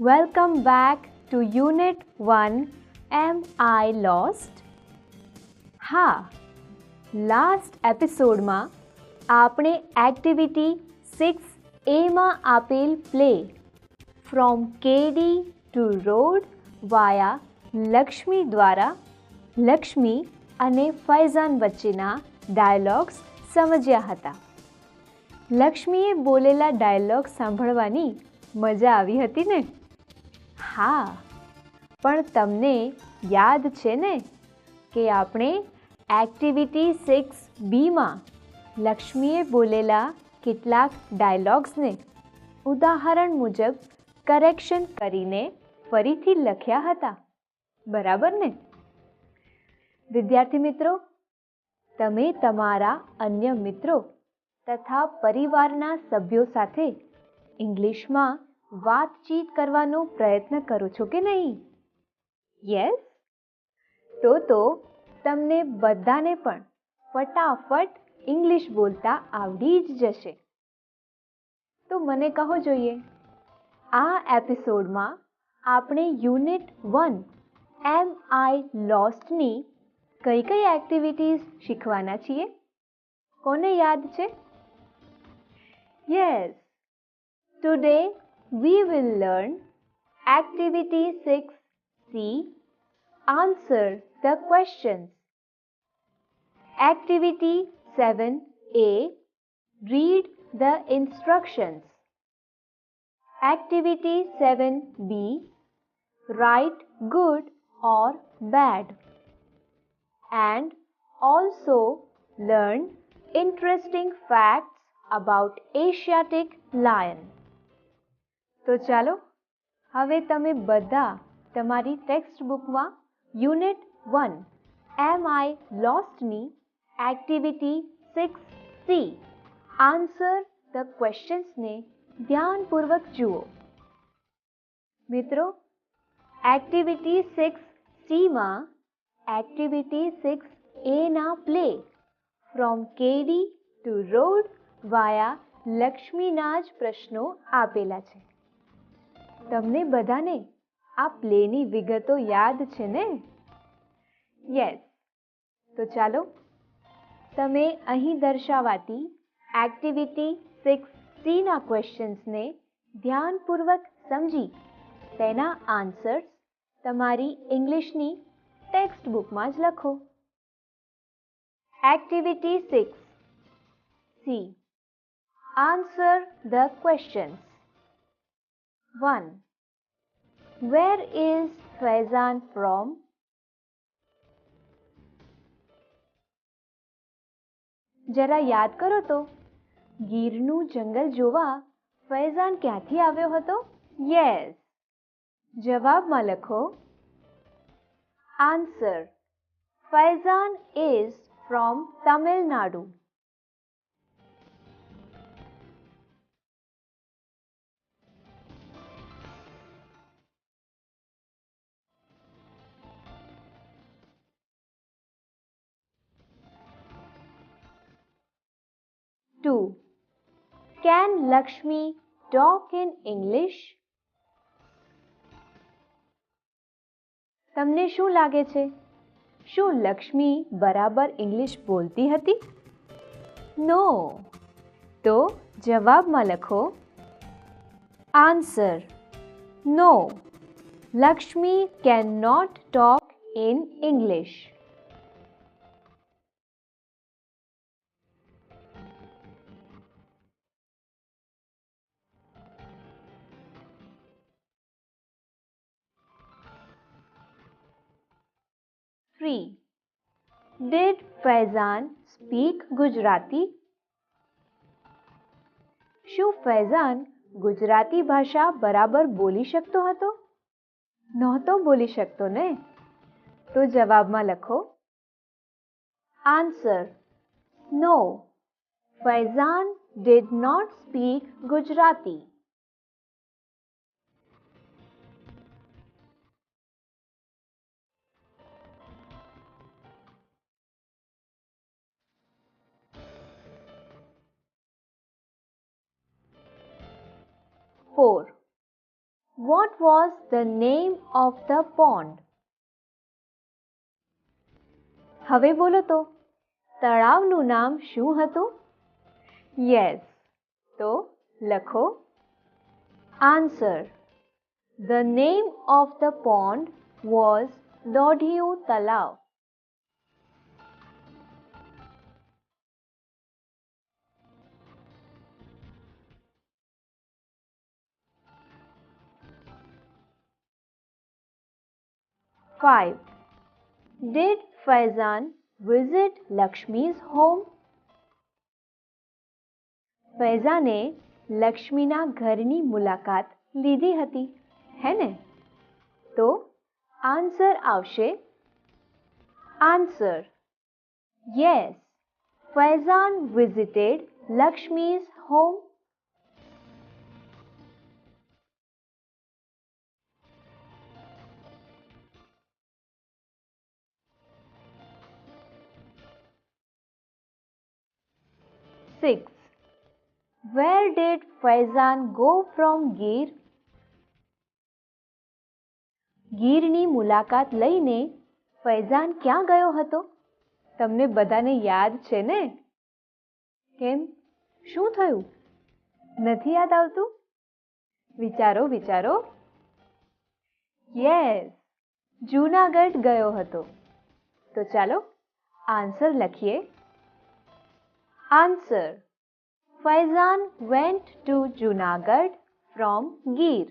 Welcome back to Unit 1 Am I Lost? હા last એપિસોડમાં આપણે એક્ટિવિટી સિક્સ એમાં આપેલ play from Kadi to road via Lakshmi દ્વારા લક્ષ્મી અને ફૈઝાન વચ્ચેના ડાયલોગ્સ સમજ્યા હતા. લક્ષ્મીએ બોલેલા ડાયલોગ સાંભળવાની મજા આવી હતી ને? હા, પણ તમને યાદ છે ને કે આપણે એક્ટિવિટી સિક્સ બીમાં લક્ષ્મીએ બોલેલા કેટલાક ડાયલોગ્સને ઉદાહરણ મુજબ કરેક્શન કરીને ફરીથી લખ્યા હતા. બરાબર ને? વિદ્યાર્થી મિત્રો, તમે તમારા અન્ય મિત્રો તથા પરિવારના સભ્યો સાથે ઇંગ્લિશમાં વાતચીત કરવાનો પ્રયત્ન કરો છો કે નહીં? યસ તો તો, તમને બધાને પણ ફટાફટ ઇંગ્લિશ બોલતા આવડી જ જશે. તો મને કહો જોઈએ, આ એપિસોડમાં આપણે યુનિટ વન, એમ આઈ લોસ્ટની કઈ કઈ એક્ટિવિટીઝ શીખવાના છીએ? કોને યાદ છે? Yes Today we will learn Activity 6C Answer the questions. Activity 7A Read the instructions. Activity 7B Write good or bad. And also learn interesting facts about Asiatic lion. તો ચાલો, હવે તમે બધા તમારી ટેક્સ્ટ બુકમાં unit one M I લોસ્ટની activity six C answer the ક્વેશ્ચન્સને ધ્યાનપૂર્વક જુઓ. મિત્રો એક્ટિવિટી સિક્સ સીમાં એક્ટિવિટી સિક્સ એના play from કેડી to road via લક્ષ્મીના જ પ્રશ્નો આપેલા છે. તમને બધાને આ પ્લેની વિગતો યાદ છે ને? યસ તો ચાલો, તમે અહીં દર્શાવાતી એક્ટિવિટી સિક્સ સીના ક્વેશ્ચન્સને ધ્યાનપૂર્વક સમજી. તેના આન્સર્સ તમારી ઇંગ્લિશની ટેક્સ્ટ બુકમાં જ લખો. Activity six C Answer the questions. 1. Where is Faizan from? જરા યાદ કરો તો. ગીરનું જંગલ જોવા ફૈઝાન ક્યાંથી આવ્યો હતો? યસ જવાબમાં લખો. Answer Faizan is from Tamil Nadu Can Lakshmi talk in English? તમને શું લાગે છે? શું લક્ષ્મી બરાબર ઇંગ્લિશ બોલતી હતી? નો તો જવાબમાં લખો answer no Lakshmi can not talk in Did Faizan speak Gujarati? શું ફૈઝાન ગુજરાતી ભાષા બરાબર બોલી શકતો હતો? નહોતો બોલી શકતો ને? તો જવાબમાં લખો. Answer no Faizan did not speak Gujarati four what was the name of the pond હવે બોલો તો, તળાવનું નામ શું હતું? યસ તો લખો. Answer the name of the pond was દોઢિયું Talav Five. Did Faizan visit Lakshmi's home? ફૈઝાને લક્ષ્મીના ઘરની મુલાકાત લીધી હતી હે ને તો આન્સર આવશે answer yes Faizan visited Lakshmi's home Six. Where did Faizan go from Gir? ગીરની મુલાકાત લઈને ફૈઝાન ક્યાં ગયો હતો? તમને બધાને યાદ છે ને? કેમ? શું થયું? નથી યાદ આવતું? વિચારો વિચારો. યસ જૂનાગઢ ગયો હતો. તો ચાલો આન્સર લખીએ. Answer Faizan went to Junagadh from Gir.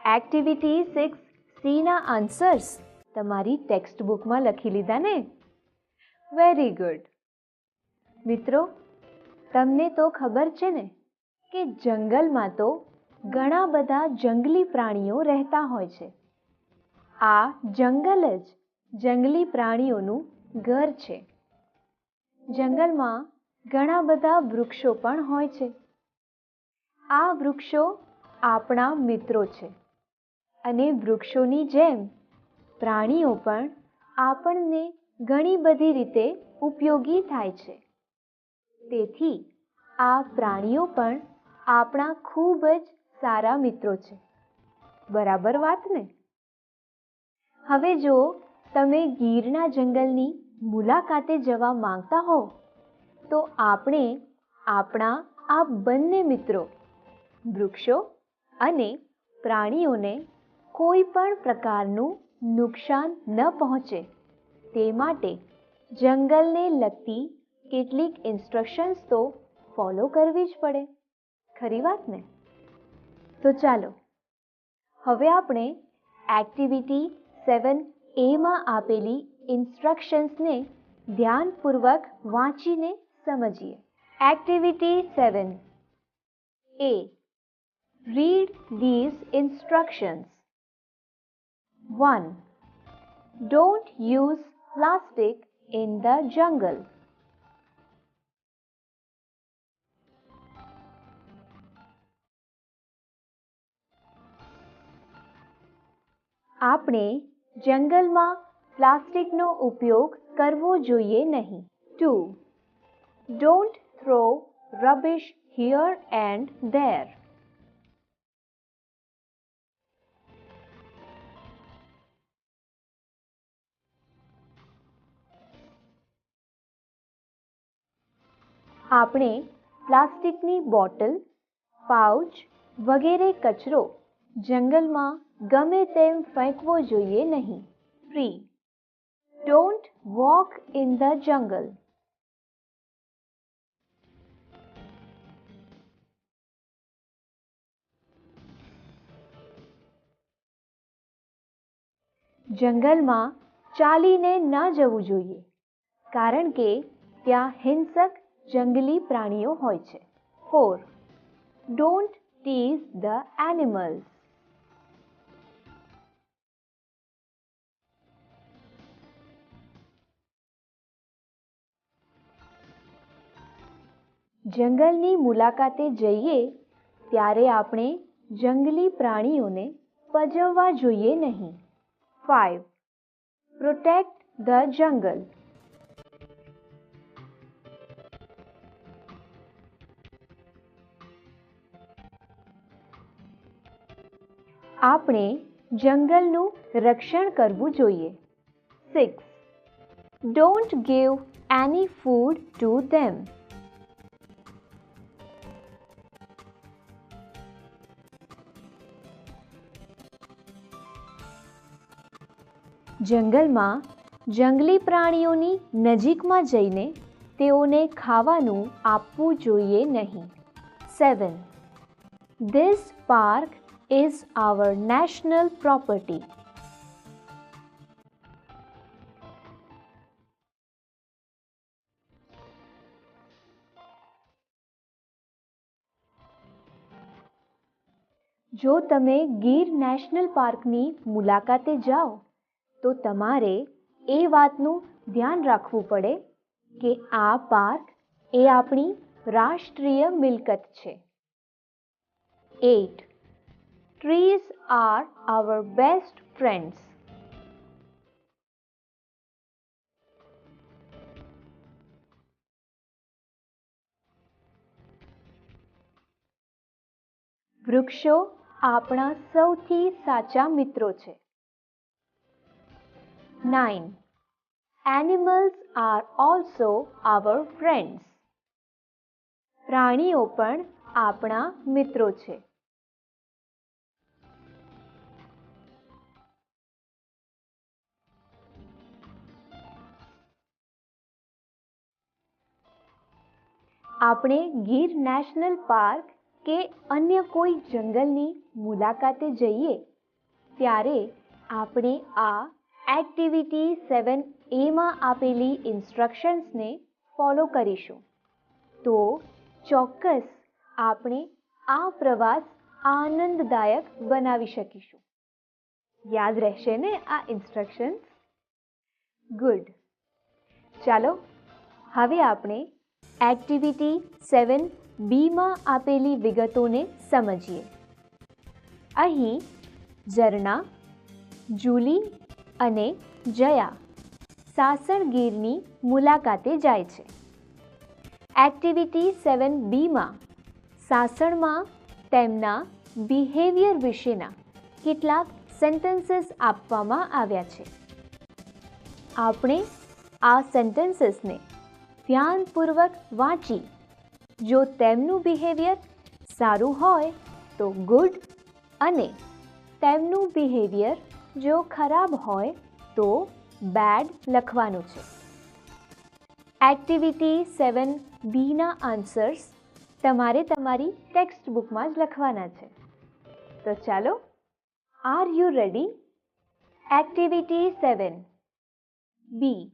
Activity six સીના answers તમારી ટેક્સ્ટ બુકમાં લખી લીધા ને? વેરી ગુડ મિત્રો, તમને તો ખબર છે ને કે જંગલમાં તો ઘણા બધા જંગલી પ્રાણીઓ રહેતા હોય છે. આ જંગલ જ જંગલી પ્રાણીઓનું ઘર છે. જંગલમાં ઘણા બધા વૃક્ષો પણ હોય છે. આ વૃક્ષો આપણા મિત્રો છે અને વૃક્ષોની જેમ પ્રાણીઓ પણ આપણને ઘણી બધી રીતે ઉપયોગી થાય છે. તેથી આ પ્રાણીઓ પણ આપણા ખૂબ જ સારા મિત્રો છે. બરાબર વાત ને? હવે જો તમે ગીરના જંગલની મુલાકાતે જવા માંગતા હો, તો આપણે આપણા આ બંને મિત્રો, વૃક્ષો અને પ્રાણીઓને કોઈ પણ પ્રકારનું નુકસાન ન પહોંચે, તે માટે જંગલને લગતી કેટલીક ઇન્સ્ટ્રક્શન્સ તો ફોલો કરવી જ પડે. ખરી વાત ને તો ચાલો, હવે આપણે એક્ટિવિટી સેવન એમાં આપેલી ઇન્સ્ટ્રક્શન્સને ધ્યાનપૂર્વક વાંચીને સમજીએ activity seven A read these instructions 1. Don't use plastic in the jungle. આપણે જંગલમાં પ્લાસ્ટિકનો ઉપયોગ કરવો જોઈએ નહીં. Two. Don't throw rubbish here and there આપણે પ્લાસ્ટિકની બોટલ, પાઉચ વગેરે કચરો જંગલમાં ગમે તેમ ફેંકવો જોઈએ નહીં. Three don't walk in the jungle જંગલમાં ચાલીને ન જવું જોઈએ, કારણ કે ત્યાં હિંસક જંગલી પ્રાણીઓ હોય છે. Four don't tease the animals જંગલની મુલાકાતે જઈએ, ત્યારે આપણે જંગલી પ્રાણીઓને પજવવા જોઈએ નહીં. ફાઇવ પ્રોટેક્ટ ધ જંગલ આપણે જંગલનું રક્ષણ કરવું જોઈએ. Six don't give any food to them જંગલમાં જંગલી પ્રાણીઓની નજીકમાં જઈને તેઓને ખાવાનું આપવું જોઈએ નહીં. Seven this park is our national property જો તમે ગીર નેશનલ પાર્કની મુલાકાતે જાઓ તો તમારે એ વાતનું ધ્યાન રાખવું પડે કે આ પાર્ક એ આપણી રાષ્ટ્રીય મિલકત છે. Eight trees are our best friends વૃક્ષો આપણા સૌથી સાચા મિત્રો છે. Nine animals are also our friends પ્રાણીઓ પણ આપણા મિત્રો છે. આપણે ગીર નેશનલ પાર્ક કે અન્ય કોઈ જંગલની મુલાકાતે જઈએ, ત્યારે આપણે આ એક્ટિવિટી સેવન એમાં આપેલી ઇન્સ્ટ્રક્શન્સને ફોલો કરીશું. તો ચોક્કસ આપણે આ પ્રવાસ આનંદદાયક બનાવી શકીશું. યાદ રહેશે ને આ ઇન્સ્ટ્રક્શન્સ ગુડ ચાલો, હવે આપણે એક્ટિવિટી સેવન બીમાં આપેલી વિગતોને સમજીએ. અહીં ઝરણા, જૂલી અને જયા સાસણ ગીરની મુલાકાતે જાય છે. એક્ટિવિટી સેવન બીમાં સાસણમાં તેમના બિહેવિયર વિશેના કેટલાક સેન્ટેન્સીસ આપવામાં આવ્યા છે. આપણે આ સેન્ટેન્સીસને ધ્યાનપૂર્વક વાંચી, જો તેમનું બિહેવિયર સારું હોય તો ગુડ અને તેમનું બિહેવિયર જો ખરાબ હોય તો બેડ લખવાનું છે. એક્ટિવિટી સેવન બીના આન્સર્સ તમારે તમારી ટેક્સ્ટ બુકમાં જ લખવાના છે. તો ચાલો are you ready activity seven B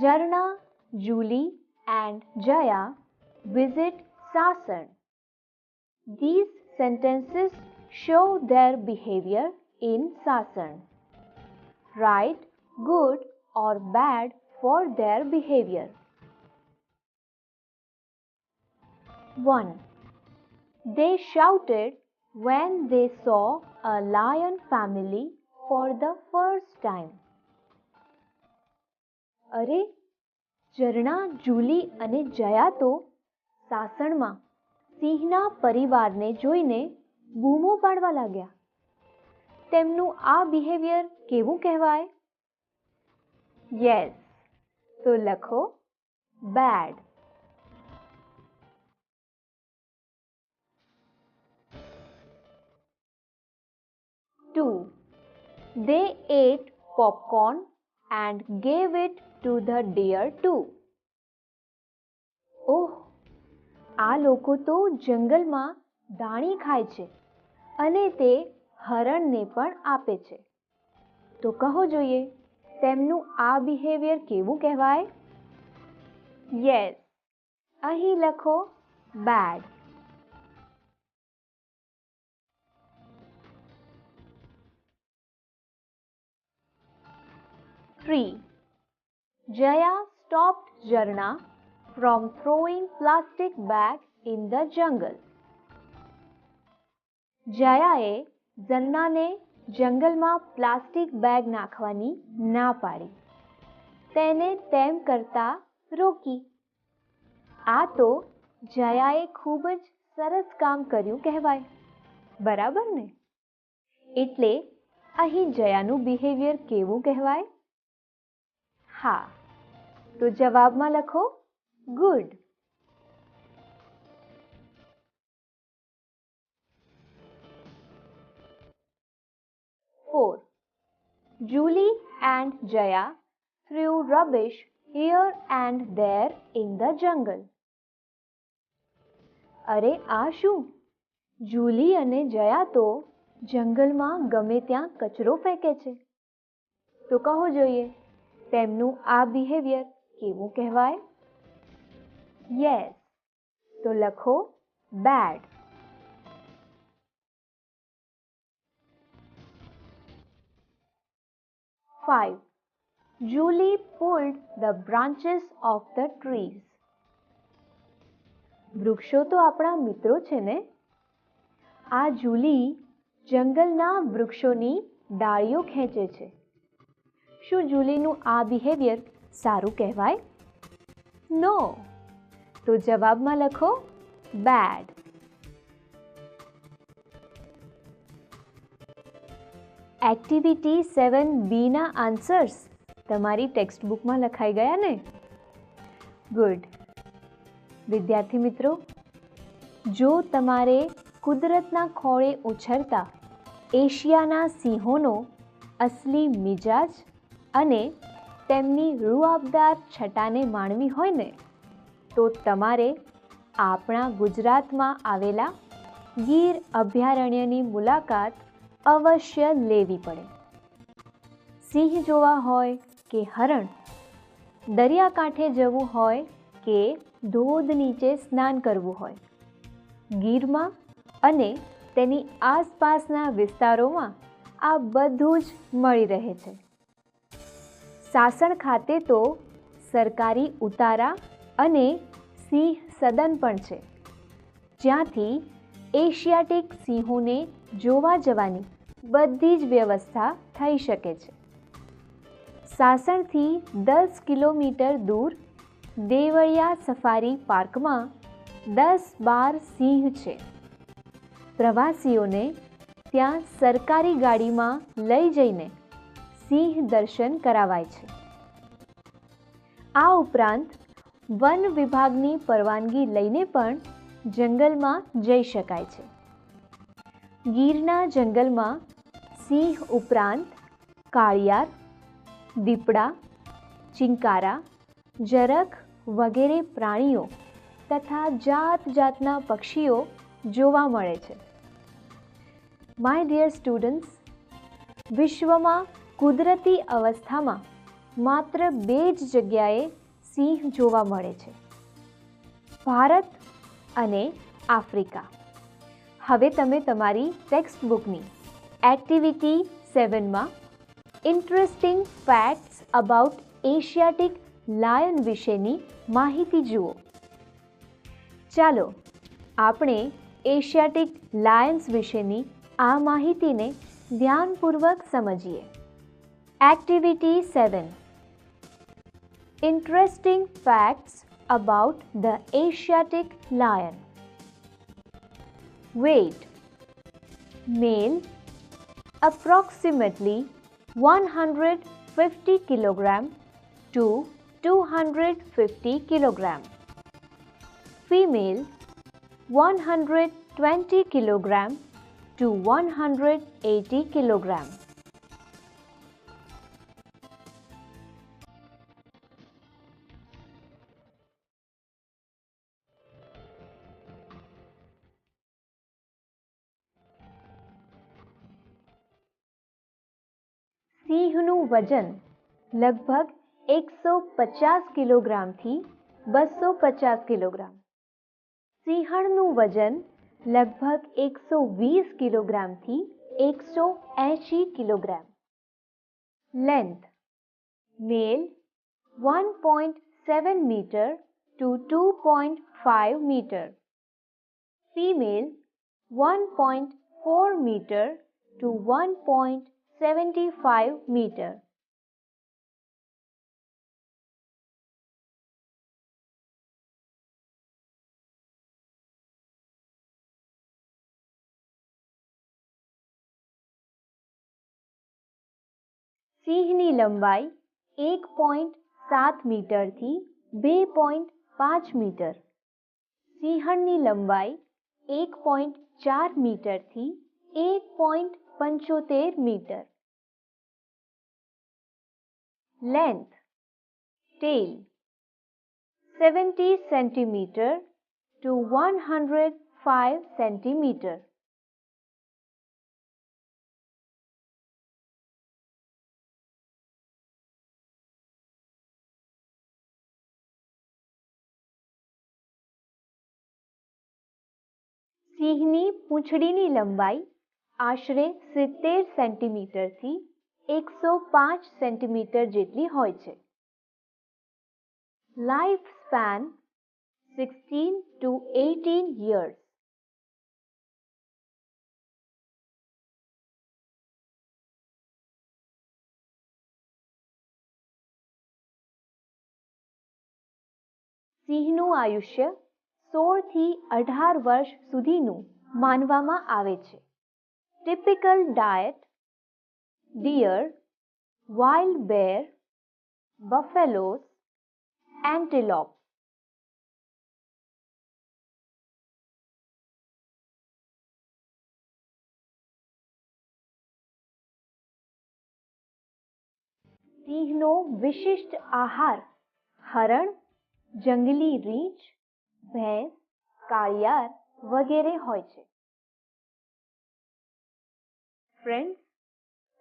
Zarna Julie and Jaya visit Sasan These sentences show their behavior in Sasan. Right, good or bad for their behavior. 1. They shouted when they saw a lion family for the first time. અરે ઝરણા Julie અને જયા તો સાસણમાં સિંહના પરિવારને જોઈને બૂમો પાડવા લાગ્યા તેમનું આ બિહેવિયર કેવું કહેવાય? યસ તો લખો bad two they ate popcorn and gave it to the deer too. ઓહ, આ લોકો તો જંગલમાં દાણી ખાય છે અને તે હરણને પણ આપે છે તો કહો જોઈએ તેમનું આ બિહેવિયર કેવું કહેવાય યસ અહીં લખો bad Three. Jaya stopped Jarna from throwing plastic bag in the jungle. જયાએ ઝરણાને જંગલમાં પ્લાસ્ટિક બેગ નાખવાની ના પાડી. તેને તેમ કરતા રોકી. આ તો જયાએ ખૂબ જ સરસ કામ કર્યું કહેવાય. બરાબર ને? એટલે અહીં જયાનું બિહેવિયર કેવું કહેવાય? હા, તો જવાબમાં લખો good Four. Julie and Jaya threw rubbish here and there in the jungle. અરે, આ શું? જુલી અને જયા તો જંગલમાં ગમે ત્યાં કચરો ફેંકે છે. તો કહો જોઈએ, તેમનું આ બિહેવિયર કેવું કહેવાય? યસ તો લખો bad five Julie pulled the branches of the trees. વૃક્ષો તો આપણા મિત્રો છે ને? આ જુલી જંગલના વૃક્ષોની ડાળીઓ ખેંચે છે. શું જુલીનું આ બિહેવિયર સારું કહેવાય? નો તો જવાબમાં લખો બેડ એક્ટિવિટી સેવન બીના આન્સર્સ તમારી ટેક્સ્ટ બુકમાં લખાઈ ગયા ને? ગુડ વિદ્યાર્થી મિત્રો, જો તમારે કુદરતના ખોળે ઉછરતા એશિયાના સિંહોનો અસલી મિજાજ અને તેમની રૂઆબદાર છટાને માણવી હોય ને, તો તમારે આપણા ગુજરાતમાં આવેલા ગીર અભયારણ્યની મુલાકાત અવશ્ય લેવી પડે. સિંહ જોવા હોય કે હરણ, દરિયાકાંઠે જવું હોય કે ધોધ નીચે સ્નાન કરવું હોય, ગીરમાં અને તેની આસપાસના વિસ્તારોમાં આ બધું જ મળી રહે છે. સાસણ ખાતે તો સરકારી ઉતારા અને સિંહ સદન પણ છે. જ્યાંથી એશિયાટિક સિંહોને જોવા જવાની બધી જ વ્યવસ્થા થઈ શકે છે. સાસણથી દસ કિલોમીટર દૂર દેવળિયા સફારી પાર્કમાં દસ બાર સિંહ છે. પ્રવાસીઓને ત્યાં સરકારી ગાડીમાં લઈ જઈને સિંહ દર્શન કરાવાય છે. આ ઉપરાંત વન વિભાગની પરવાનગી લઈને પણ જંગલમાં જઈ શકાય છે. ગીરના જંગલમાં સિંહ ઉપરાંત કાળિયાર, દીપડા, ચિંકારા, જરખ વગેરે પ્રાણીઓ તથા જાત જાતના પક્ષીઓ જોવા મળે છે. માય ડિયર સ્ટુડન્ટ્સ વિશ્વમાં કુદરતી અવસ્થામાં માત્ર બે જ જગ્યાએ સિંહ જોવા મળે છે. ભારત અને આફ્રિકા. હવે તમે તમારી ટેક્સ્ટ બુકની activity સેવનમાં interesting facts about Asiatic lion વિશેની માહિતી જુઓ ચાલો આપણે એશિયાટિક લાયન્સ વિશેની આ માહિતીને ધ્યાનપૂર્વક સમજીએ activity seven interesting facts about the Asiatic lion Weight, Male approximately 150 kilogram to 250 kilogram. Female 120 kilogram to 180 kilogram. સિંહનું વજન લગભગ એકસો પચાસ કિલોગ્રામથી બસો પચાસ કિલોગ્રામ સિંહણનું વજન લગભગ એકસો વીસ કિલોગ્રામથી એકસો એંશી kilogram length male one point seven metre to two point five metre female one point four metre to 1.75 meter. સિંહની લંબાઈ એક પોઈન્ટ સાત મીટરથી બે પોઈન્ટ પાંચ મીટર સિંહણની લંબાઈ એક પોઈન્ટ ચાર મીટરથી એક પોઈન્ટ પંચોતેર metre length tail seventy centimetre to one hundred સિંહની પૂંછડીની લંબાઈ આશરે સિત્તેર સેન્ટીમીટરથી એકસો પાંચ સેન્ટીમીટર જેટલી હોય છે. Life span sixteen to eighteen years સિંહનું આયુષ્ય સોળથી અઢાર વર્ષ સુધીનું માનવામાં આવે છે. Typical diet deer wild boar buffaloes antelope સિંહનો વિશિષ્ટ આહાર હરણ, જંગલી રીંછ ભેંસ, કાળિયાર વગેરે હોય છે. ફ્રેન્ડ્સ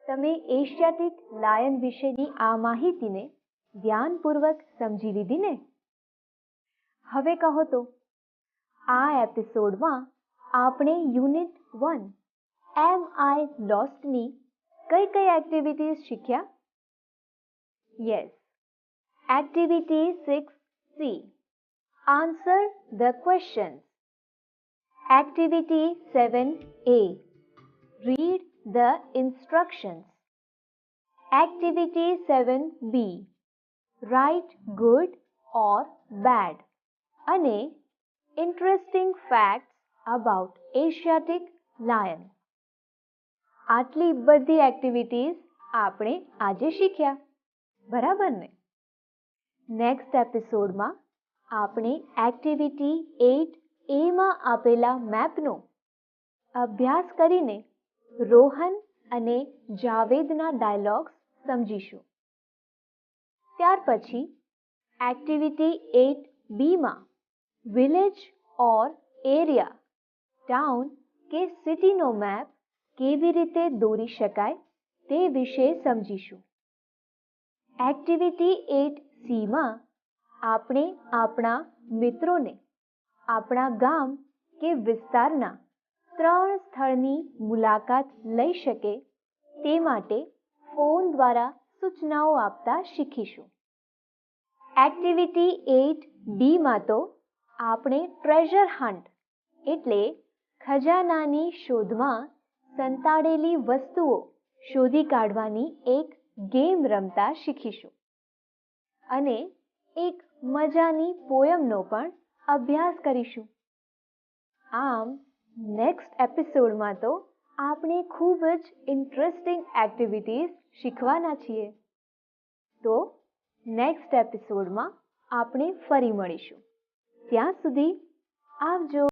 તમે એશિયાટિક લાયન વિશેની આ માહિતીને ધ્યાનપૂર્વક સમજી લીધી ને? હવે કહો તો, આ એપિસોડમાં આપણે યુનિટ વન એમ આઈ લોસ્ટની કઈ કઈ એક્ટિવિટીઝ શીખ્યા? Yes activity six C Answer the questions. Activity 7a. Read the instructions. Activity 7b. Write good or bad. અને interesting facts about Asiatic lion. આટલી બધી એક્ટિવિટીઝ આપણે આજે શીખ્યા બરાબર ને નેક્સ્ટ એપિસોડમાં આપણે એક્ટિવિટી એટ એમાં આપેલા મેપનો અભ્યાસ કરીને રોહન અને જાવેદના ડાયલોગ્સ સમજીશું. ત્યાર પછી એક્ટિવિટી એટ બીમાં વિલેજ ઓર એરિયા ટાઉન કે સિટીનો મેપ કેવી રીતે દોરી શકાય તે વિશે સમજીશું. એક્ટિવિટી એટ સીમાં આપણે આપણા મિત્રોને, આપણા ગામ કે વિસ્તારના ત્રણ સ્થળની મુલાકાત લઈ શકે તે માટે ફોન દ્વારા સૂચનાઓ આપતા શીખીશું. એક્ટિવિટી એટ ડીમાં તો આપણે ટ્રેઝર હન્ટ એટલે ખજાનાની શોધમાં સંતાડેલી વસ્તુઓ શોધી કાઢવાની એક ગેમ રમતા શીખીશું. અને એક મજાની પોયમનો પણ અભ્યાસ કરીશું. આમ નેક્સ્ટ એપિસોડમાં તો આપણે ખૂબ જ ઇન્ટરેસ્ટિંગ એક્ટિવિટીઝ શીખવાના છીએ. તો નેક્સ્ટ એપિસોડમાં આપણે ફરી મળીશું. ત્યાં સુધી આવજો.